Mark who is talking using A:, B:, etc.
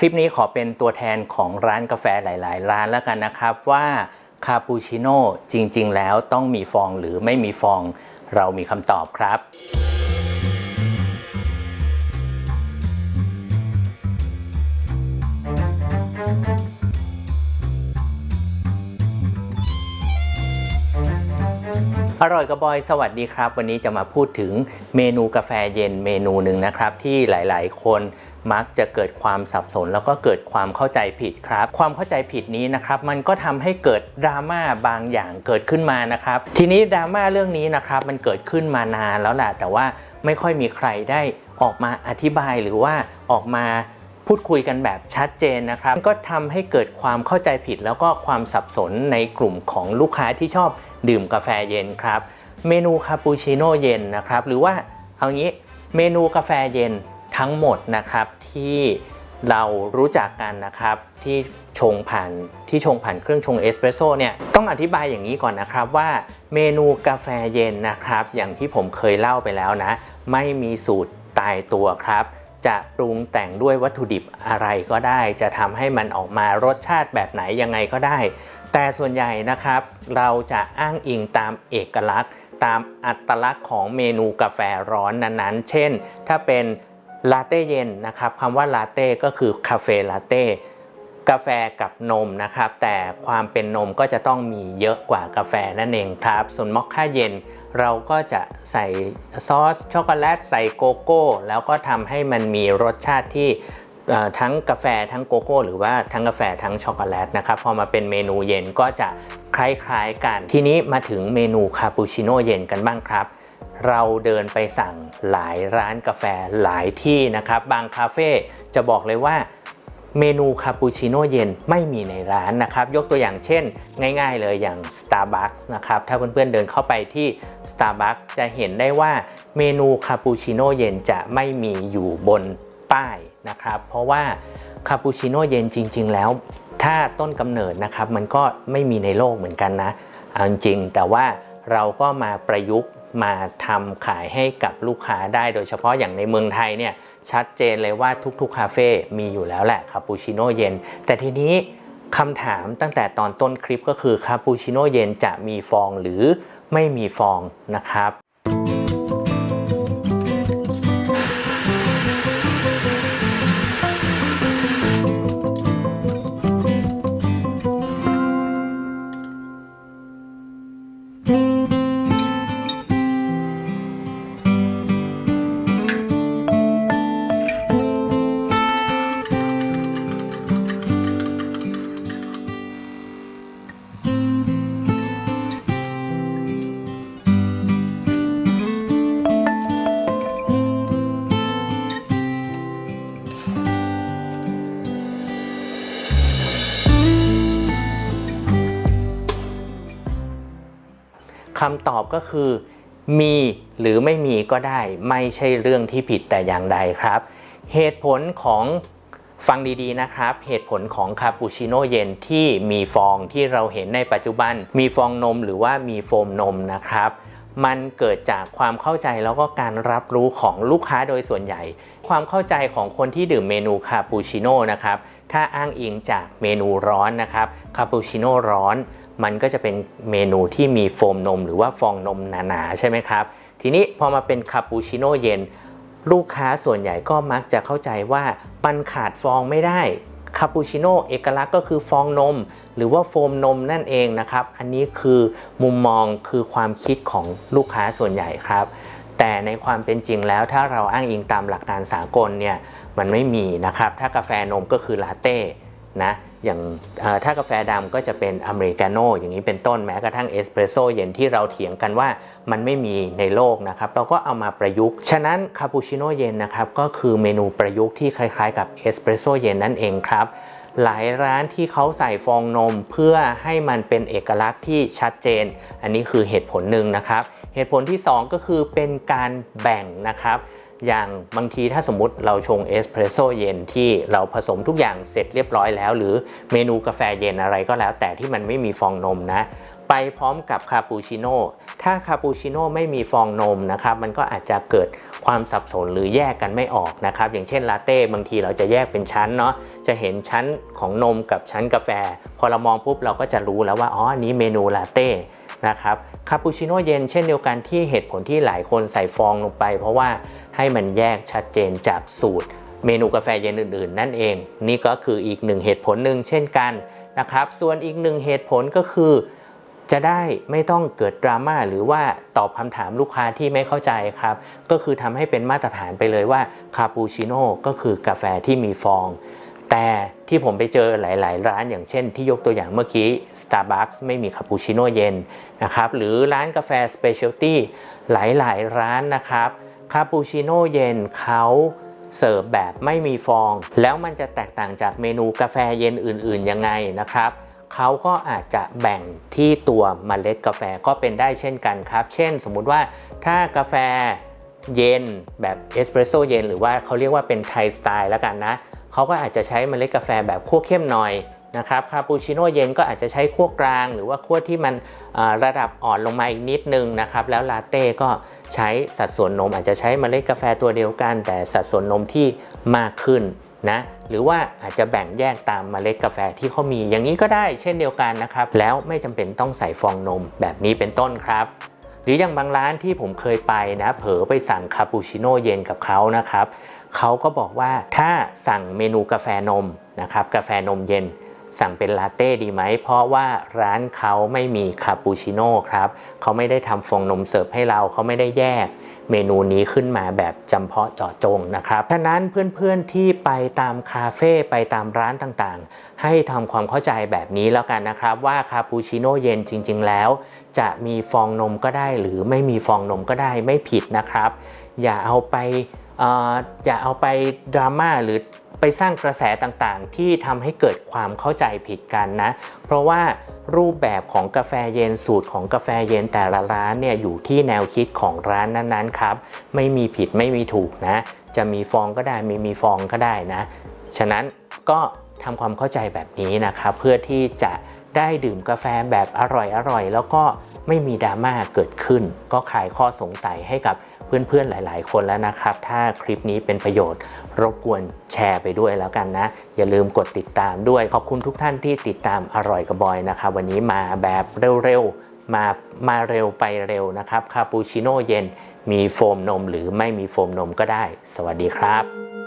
A: คลิปนี้ขอเป็นตัวแทนของร้านกาแฟหลาย ๆ ร้านแล้วกันนะครับว่าคาปูชิโน่จริง ๆ แล้วต้องมีฟองหรือไม่มีฟองเรามีคำตอบครับอร่อยกับบอยสวัสดีครับ วันนี้จะมาพูดถึงเมนูกาแฟเย็นเมนูหนึ่งนะครับ ที่หลาย ๆ คน มักจะเกิดความสับสนแล้วก็เกิดความเข้าใจผิดครับ ความเข้าใจผิดนี้นะครับมันก็ทำให้เกิดดราม่าบางอย่างเกิดขึ้นมานะครับ ทีนี้ดราม่าเรื่องนี้นะครับมันเกิดขึ้นมานานแล้วแหละแต่ว่าไม่ค่อยมีใครได้ออกมาอธิบายหรือว่าออกมาพูดคุยกันแบบชัดเจนนะครับ ก็ทำให้เกิดความเข้าใจผิด แล้วก็ความสับสนในกลุ่มของลูกค้าที่ชอบดื่มกาแฟเย็นครับ เมนูคาปูชิโน่เย็นนะครับ หรือว่าเอางี้เมนูกาแฟเย็น ทั้งหมดนะครับที่เรารู้จักกันนะครับที่ชงผ่านที่ชงผ่านเครื่องชงเอสเปรสโซ่เนี่ยต้องอธิบายอย่างนี้ก่อนนะครับว่าเมนูกาแฟเย็นนะครับ อย่างที่ผมเคยเล่าไปแล้วนะ ไม่มีสูตรตายตัวครับ จะปรุงแต่งด้วยวัตถุดิบอะไรก็ได้ จะทำให้มันออกมารสชาติแบบไหนยังไงก็ได้ แต่ส่วนใหญ่นะครับ เราจะอ้างอิงตามเอกลักษณ์ ตามอัตลักษณ์ของเมนูกาแฟร้อนนั้นๆ เช่น ถ้าเป็น ลาเต้เย็นนะครับคำว่าลาเต้ก็คือคาเฟ่ลาเต้กาแฟกับนมนะครับ แต่ความเป็นนมก็จะต้องมีเยอะกว่ากาแฟนั่นเองครับ ส่วนมอคค่าเย็นเราก็จะใส่ซอสช็อกโกแลตใส่โกโก้ แล้วก็ทำให้มันมีรสชาติที่ทั้งกาแฟทั้งโกโก้ หรือว่าทั้งกาแฟทั้งช็อกโกแลตนะครับพอมาเป็นเมนูเย็นก็จะคล้ายๆกัน ทีนี้มาถึงเมนูคาปูชิโน่เย็นกันบ้างครับ เราเดินไปสั่งหลายร้านกาแฟหลายที่นะครับ บางคาเฟ่จะบอกเลยว่าเมนูคาปูชิโน่เย็นไม่มีในร้านนะครับ ยกตัวอย่างเช่น ง่ายๆเลยอย่าง Starbucks นะครับ ถ้าเพื่อนๆเดินเข้าไปที่ Starbucks จะเห็นได้ว่าเมนูคาปูชิโน่เย็นจะไม่มีอยู่บนป้ายนะครับ เพราะว่าคาปูชิโน่เย็นจริง ๆ แล้ว ถ้าต้นกำเนิดนะครับ มันก็ไม่มีในโลกเหมือนกันนะเอาจริงแต่ว่าเราก็มาประยุกต์ มาทำขายให้กับลูกค้าได้ โดยเฉพาะอย่างในเมืองไทยเนี่ยชัดเจนเลยว่าทุกๆ คาเฟ่มีอยู่แล้วแหละคาปูชิโน่เย็น แต่ทีนี้คำถามตั้งแต่ตอนต้นคลิปก็คือคาปูชิโน่เย็นจะมีฟองหรือไม่มีฟองนะครับ คำตอบก็คือ มีหรือไม่มีก็ได้ ไม่ใช่เรื่องที่ผิดแต่อย่างใดครับ เหตุผลของฟังดีๆนะครับ เหตุผลของคาปูชิโน่เย็นที่มีฟองที่เราเห็นในปัจจุบัน มีฟองนมหรือว่ามีโฟมนมนะครับ มันเกิดจากความเข้าใจแล้วก็การรับรู้ของลูกค้าโดยส่วนใหญ่ ความเข้าใจของคนที่ดื่มเมนูคาปูชิโน่นะครับ ถ้าอ้างอิงจากเมนูร้อนนะครับคาปูชิโน่ร้อน มันก็จะเป็นเมนูที่มีโฟมนมหรือว่าฟองนมหนาๆใช่ไหมครับ ทีนี้พอมาเป็นคาปูชิโน่เย็น ลูกค้าส่วนใหญ่ก็มักจะเข้าใจว่ามันขาดฟองไม่ได้คาปูชิโน่เอกลักษณ์ก็คือฟองนม หรือว่าโฟมนมนั่นเองนะครับ อันนี้คือมุมมองคือความคิดของลูกค้าส่วนใหญ่ครับ แต่ในความเป็นจริงแล้วถ้าเราอ้างอิงตามหลักการสากลเนี่ยมันไม่มีนะครับ ถ้ากาแฟนมก็คือลาเต้ นะอย่างถ้ากาแฟดำก็จะเป็นอเมริกาโน่อย่างนี้เป็นต้นแม้กระทั่งเอสเปรสโซ่เย็นที่เราเถียงกันว่ามันไม่มีในโลกนะครับเราก็เอามาประยุกต์ ฉะนั้นคาปูชิโน่เย็นนะครับก็คือเมนูประยุกต์ที่คล้ายๆกับเอสเปรสโซ่เย็นนั่นเองครับหลายร้านที่เขาใส่ฟองนมเพื่อให้มันเป็นเอกลักษณ์ที่ชัดเจน อันนี้คือเหตุผลหนึ่งนะครับ เหตุผลที่ 2 ก็คือเป็นการแบ่งนะครับ อย่างบางทีถ้าสมมติเราชงเอสเพรสโซเย็นที่เราผสมทุกอย่างเสร็จเรียบร้อยแล้ว หรือเมนูกาแฟเย็นอะไรก็แล้ว แต่ที่มันไม่มีฟองนมนะ ไปพร้อมกับคาปูชิโน่ถ้าคาปูชิโน่ไม่มีฟองนมนะครับมันก็อาจจะเกิดความสับสนหรือแยกกันไม่ออกนะครับอย่างเช่นลาเต้บางทีเราจะแยกเป็นชั้นเนาะจะเห็นชั้นของนมกับชั้นกาแฟ พอเรามองปุ๊บเราก็จะรู้แล้วว่าอ๋อนนี้เมนูลาเต้ นะครับคาปูชิโน่เย็นเช่นเดียวกันที่เหตุผลที่หลายคนใส่ฟองลงไป เพราะว่าให้มันแยกชัดเจนจากสูตร เมนูกาแฟเย็นอื่น ๆ นั่นเอง นี่ก็คืออีกหนึ่งเหตุผลหนึ่งเช่นกันนะครับส่วนอีกหนึ่งเหตุผลก็คือ จะได้ไม่ต้องเกิดดราม่าหรือว่าตอบคำถามลูกค้าที่ไม่เข้าใจครับ ก็คือทำให้เป็นมาตรฐานไปเลยว่าคาปูชิโน่ก็คือกาแฟที่มีฟอง แต่ที่ผมไปเจอหลาย ๆ ร้านอย่างเช่นที่ยกตัวอย่างเมื่อกี้ Starbucks ไม่มีคาปูชิโน่เย็นนะครับหรือร้านกาแฟ Specialty หลาย ๆ ร้านนะครับคาปูชิโน่เย็นเขาเสิร์ฟแบบไม่มีฟอง แล้วมันจะแตกต่างจากเมนูกาแฟเย็นอื่น ๆ ยังไงนะครับเขาก็อาจจะแบ่งที่ตัวเมล็ดกาแฟก็เป็นได้เช่นกันครับ เช่น สมมุติว่าถ้ากาแฟเย็นแบบเอสเปรสโซเย็นหรือว่าเขาเรียกว่าเป็นไทยสไตล์แล้วกันนะ เขาก็อาจจะใช้เมล็ดกาแฟแบบคั่วเข้มหน่อยนะครับคาปูชิโน่เย็นก็อาจจะใช้คั่วกลาง หรือว่าคั่วที่มันระดับอ่อนลงมาอีกนิดนึงนะครับแล้วลาเต้ก็ใช้สัดส่วนนมอาจจะใช้เมล็ดกาแฟตัวเดียวกัน แต่สัดส่วนนมที่มากขึ้นนะหรือว่าอาจจะแบ่งแยกตามเมล็ดกาแฟที่เขามีอย่างนี้ก็ได้เช่นเดียวกันนะครับ แล้วไม่จำเป็นต้องใส่ฟองนมแบบนี้เป็นต้นครับ หรืออย่างบางร้านที่ผมเคยไปนะเผลอไปสั่งคาปูชิโน่เย็นกับเขานะครับ เขาก็บอกว่าถ้าสั่งเมนูกาแฟนมนะครับกาแฟนมเย็น สั่งเป็นลาเต้ดีไหม เพราะว่าร้านเขาไม่มีคาปูชิโน่ครับเขาไม่ได้ทำฟองนมเสิร์ฟให้เราเขาไม่ได้แยกเมนูนี้ขึ้นมาแบบจำเพาะเจาะจงนะครับฉะนั้นเพื่อนๆที่ไปตามคาเฟ่ไปตามร้านต่างๆ ให้ทำความเข้าใจแบบนี้แล้วกันนะครับ ว่าคาปูชิโน่เย็นจริง ๆ แล้ว จะมีฟองนมก็ได้หรือไม่มีฟองนมก็ได้ไม่ผิดนะครับ อย่าเอาไป อย่าเอาไปดราม่าหรือไปสร้างกระแสต่างๆ ที่ทำให้เกิดความเข้าใจผิดกันนะ เพราะว่ารูปแบบของกาแฟเย็นสูตรของกาแฟเย็นแต่ละร้านเนี่ยอยู่ที่แนวคิดของร้านนั้นๆครับ ไม่มีผิดไม่มีถูกนะ จะมีฟองก็ได้ไม่มีฟองก็ได้นะ ฉะนั้นก็ทำความเข้าใจแบบนี้นะครับ เพื่อที่จะได้ดื่มกาแฟแบบอร่อยๆแล้วก็ไม่มีดราม่าเกิดขึ้น ก็คลายข้อสงสัยให้กับ เพื่อนๆหลายๆ คนแล้วนะครับ ถ้าคลิปนี้เป็นประโยชน์ รบกวนแชร์ไปด้วยแล้วกันนะ อย่าลืมกดติดตามด้วย ขอบคุณทุกท่านที่ติดตามอร่อยกับบอยนะครับวันนี้มาแบบเร็วๆ มามาเร็วไปเร็วนะครับคาปูชิโน่เย็นมีโฟมนมหรือไม่มีโฟมนมก็ได้ สวัสดีครับ